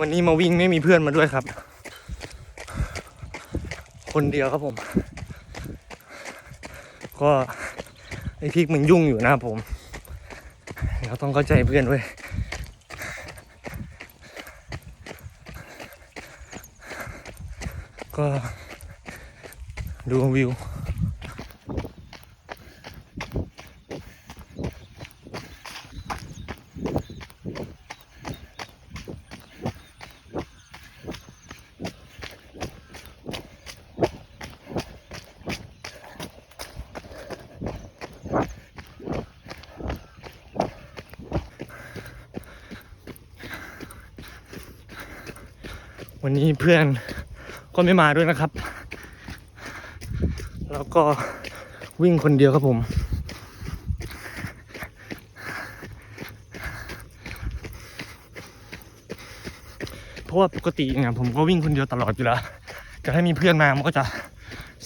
วันนี้มาวิ่งไม่มีเพื่อนมาด้วยครับ คนเดียวครับผม ก็ไอพีกมันยุ่งอยู่นะผมเราต้องเข้าใจเพื่อนเว้ยก็ดูวิว วันนี้เพื่อนก็ไม่มาด้วยนะครับ แล้วก็วิ่งคนเดียวครับผม เพราะว่าปกติเนี่ยผมก็วิ่งคนเดียวตลอดอยู่แล้วแต่ถ้ามีเพื่อนมามันก็จะ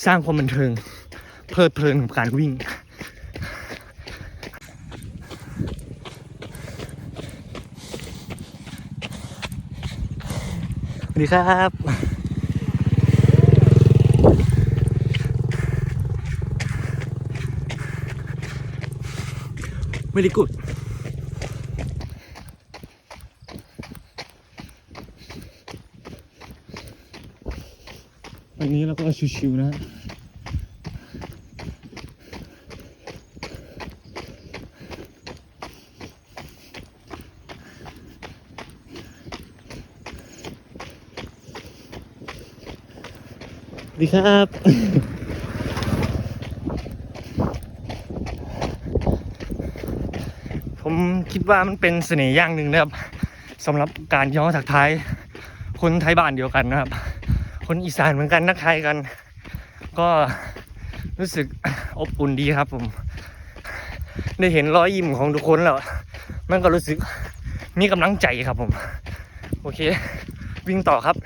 สร้างความบันเทิงเพลิดเพลินกับการวิ่ง สวัสดีครับไม่ได้กุดวันนี้เราก็ชิวๆนะ ดีครับ ผมคิดว่ามันเป็นเสน่ห์อย่างหนึ่งนะครับสำหรับการย้อนถักท้าย คนไทยบ้านเดียวกันนะครับ คนอีสานเหมือนกันนักไทยกัน ก็รู้สึกอบอุ่นดีครับ ผม ได้เห็นรอยยิ้มของทุกคนแล้ว มันก็รู้สึกมีกำลังใจครับผม โอเค วิ่งต่อครับ